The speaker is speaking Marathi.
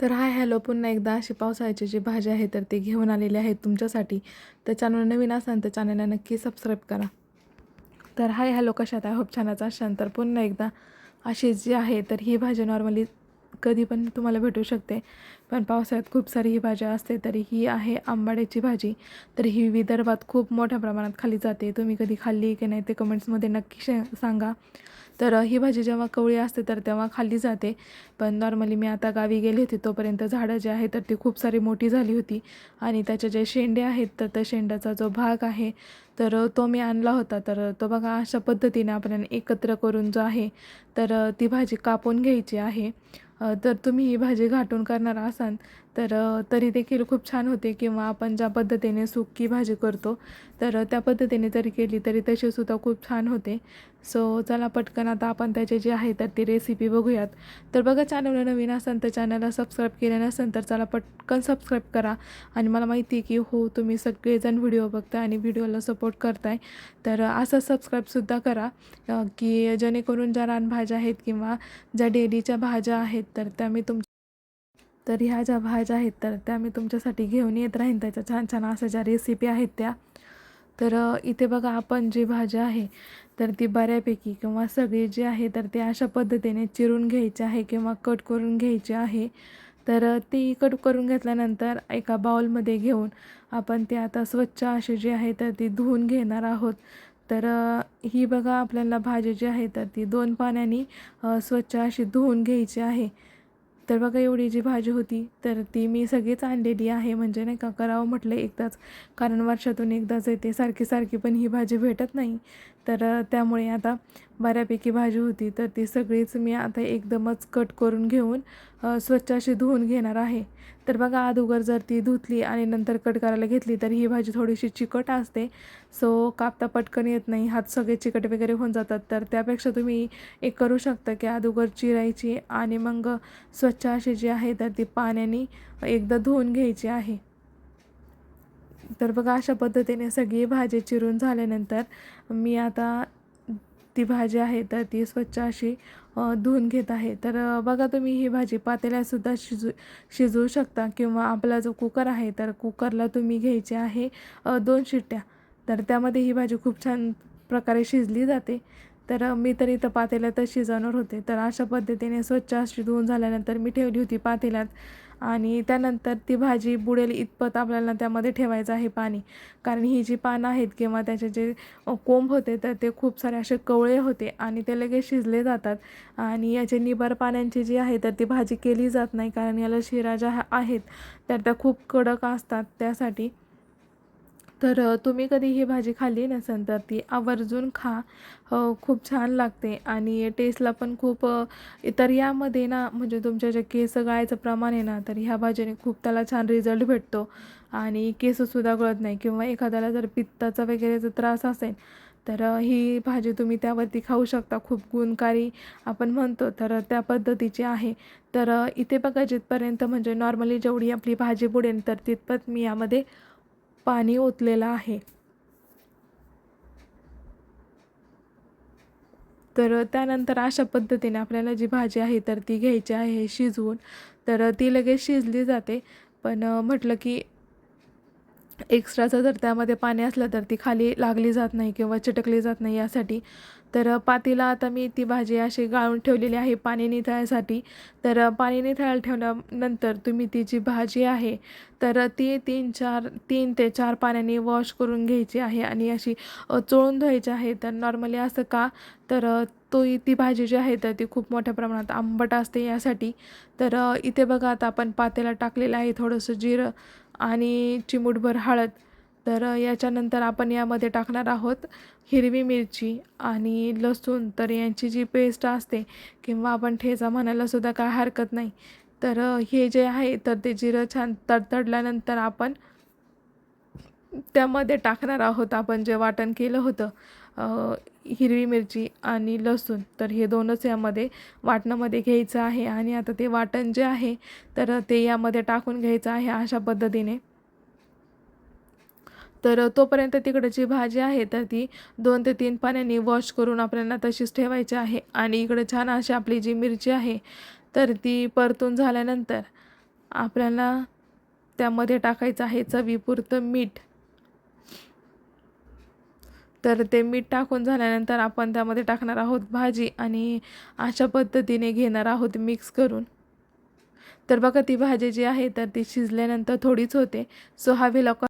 तर हाय हॅलो पुन्हा एकदा अशी पावसाळ्याची जी भाजी आहे तर ती घेऊन आलेली आहे तुमच्यासाठी. तर चॅनल नवीन असाल तर चॅनलला नक्की सबस्क्राईब करा. तर हाय हॅलो कशात आहे? होप छानच असाल. तर पुन्हा एकदा अशी जी आहे तर ही भाजी नॉर्मली कधी पण तुम्हाला भेटू शकते. पण पावसाळ्यात खूप सारी ही भाजी असते तरी ही आहे आंबाड्याची भाजी. तर ही विदर्भात खूप मोठ्या प्रमाणात खाल्ली जाते. तुम्ही कधी खाल्ली की नाही ते कमेंट्समध्ये नक्की शे सांगा. तर ही भाजी जेव्हा कवळी असते तर तेव्हा खाल्ली जाते. पण नॉर्मली मी आता गावी गेले होते तोपर्यंत झाडं जे आहे तर ती खूप सारी मोठी झाली होती. आणि त्याचे जे शेंडे आहेत तर त्या शेंड्याचा जो भाग आहे तर तो मी आणला होता. तर तो बघा अशा पद्धतीने आपण एकत्र करून जो आहे तर ती भाजी कापून घ्यायची आहे. तर तुम्ही ही भाजी घाटून करणार असाल. तर तरी देखील खूप छान होते किंवा आपण ज्या पद्धतीने सुकी भाजी करतो तर त्या पद्धतीने जरी केली तरी तशीसुद्धा खूप छान होते. सो चला पटकन आता आपण त्याचे जे आहे तर ती रेसिपी बघूयात. तर बघा चॅनलला नवीन असेल तर चॅनलला सबस्क्राईब केलं नसेल तर चला पटकन सबस्क्राईब करा. आणि मला माहिती आहे की हो तुम्ही सगळेजण व्हिडिओ बघताय आणि व्हिडिओला सपोर्ट करताय. तर असं सबस्क्राईबसुद्धा करा की जेणेकरून ज्या रानभाज्या आहेत किंवा ज्या डेलीच्या भाज्या आहेत तर त्या मी तुम तर ह्या ज्या भाज्या आहेत तर त्या मी तुमच्यासाठी घेऊन येत राहीन. त्याच्या छान छान अशा ज्या रेसिपी आहेत त्या. तर इथे बघा आपण जी भाजी आहे तर ती बऱ्यापैकी किंवा सगळी जी आहे तर ते अशा पद्धतीने चिरून घ्यायची आहे किंवा कट करून घ्यायची आहे. तर ती कट करून घेतल्यानंतर एका बाउलमध्ये घेऊन आपण ती आता स्वच्छ अशी जी आहे तर ती धुवून घेणार आहोत. तर ही बघा आपल्याला भाजी जी आहे तर ती दोन पाण्याने स्वच्छ अशी धुवून घ्यायची आहे. तर बघा एवढी जी भाजी होती तर ती मी सगळीच आणलेली आहे. म्हणजे नाही का करावं म्हटलं एकदाच. कारण वर्षातून एकदाच येते सारखी सारखी पण ही भाजी भेटत नाही. तर त्यामुळे आता बऱ्यापैकी भाजी होती तर ती सगळीच मी आता एकदमच कट करून घेऊन स्वच्छ अशी धुवून घेणार आहे. तर बघा अगोदर जर ती धुतली आणि नंतर कट करायला घेतली तर ही भाजी थोडीशी चिकट असते. सो कापता पटकन येत नाही हात सगळे चिकट वगैरे होऊन जातात. तर त्यापेक्षा तुम्ही एक करू शकता की अगोदर चिरायची आणि मग स्वच्छ अशी जी आहे तर ती पाण्याने एकदा धुवून घ्यायची आहे. तर बघा अशा पद्धतीने सगळी भाजी चिरून झाल्यानंतर मी आता ती भाजी आहे तर ती स्वच्छ अशी धुवून घेत आहे. तर बघा तुम्ही ही भाजी पातेल्यासुद्धा शिजू शिजवू शकता किंवा आपला जो कुकर आहे तर कुकरला तुम्ही घ्यायची आहे दोन शिट्ट्या. तर त्यामध्ये ही भाजी खूप छान प्रकारे शिजली जाते. तर मी तर इथं पातेल्यातच शिजवणार होते. तर अशा पद्धतीने स्वच्छ अशी धुवून झाल्यानंतर मी ठेवली होती पातेल्यात. आणि त्यानंतर ती भाजी बुडेल इतपत आपल्याला त्यामध्ये ठेवायचं आहे पाणी. कारण ही जी पानं आहेत किंवा त्याचे जे कोंब होते तर ते खूप सारे असे कवळे होते आणि ते लगेच शिजले जातात. आणि याचे निबार पाण्यांची जी आहे तर ती भाजी केली जात नाही कारण याला शिरा ज्या आहेत तर त्या खूप कडक असतात त्यासाठी. तर तुम्ही कधी ही भाजी खाल्ली नसेल तर ती आवर्जून खा. खूप छान लागते आणि टेस्टला पण खूप तर यामध्ये ना म्हणजे तुमच्या जे केस गळायचं प्रमाण आहे ना तर ह्या भाजीने खूप त्याला छान रिझल्ट भेटतो. आणि केससुद्धा गळत नाही किंवा एखाद्याला जर पित्ताचा वगैरे जर त्रास असेल तर ही भाजी तुम्ही त्यावरती खाऊ शकता. खूप गुणकारी आपण म्हणतो तर त्या पद्धतीची आहे. तर इथे बघा जिथपर्यंत म्हणजे नॉर्मली जेवढी आपली भाजी बुडेल तर तिथपत मी यामध्ये पाणी ओतलेलं आहे. तर त्यानंतर अशा पद्धतीने आपल्याला जी भाजी आहे तर ती घ्यायची आहे शिजवून. तर ती लगेच शिजली जाते. पण म्हटलं की एक्स्ट्राचं जर त्यामध्ये पाणी असलं तर ती खाली लागली जात नाही किंवा चिटकली जात नाही यासाठी. तर पातीला आता मी ती भाजी अशी गाळून ठेवलेली आहे पाणी निथळायसाठी तर पाणी निथळायला ठेवल्यानंतर तुम्ही ती जी भाजी आहे तर ती तीन चार तीन ते चार पाण्याने वॉश करून घ्यायची आहे आणि अशी चोळून धुवायची आहे. तर नॉर्मली असं का? तर तो ती भाजी जी आहे तर ती खूप मोठ्या प्रमाणात आंबट असते यासाठी. तर इथे बघा आता आपण पातेला टाकलेलं आहे थोडंसं जिरं. आणि चिमूटभर हळद. तर याच्यानंतर आपण यामध्ये टाकणार आहोत हिरवी मिरची आणि लसूण. तर यांची जी पेस्ट असते किंवा आपण ठेचा म्हणायलासुद्धा काय हरकत नाही. तर हे जे आहे तर ते जिरं छान तडतडल्यानंतर आपण त्यामध्ये टाकणार आहोत आपण जे वाटण केलं होतं. हिरवी मिरची आणि लसूण. तर हे दोनच यामध्ये वाटणामध्ये घ्यायचं आहे आणि आता ते वाटण जे आहे तर ते यामध्ये टाकून घ्यायचं आहे अशा पद्धतीने. तर तोपर्यंत तिकडं जी भाजी आहे तर ती दोन ते तीन पाण्याने वॉश करून आपल्याला तशीच ठेवायची आहे. आणि इकडे छान अशी आपली जी मिरची आहे तर ती परतून झाल्यानंतर आपल्याला त्यामध्ये टाकायचं आहे चवीपुरतं मीठ. तर ते मीठ टाकून झाल्यानंतर आपण त्यामध्ये टाकणार आहोत भाजी आणि अशा पद्धतीने घेणार आहोत मिक्स करून. तर बघा ती भाजी जी आहे तर ती शिजल्यानंतर थोडीच होते. सो हा व्हिलॉग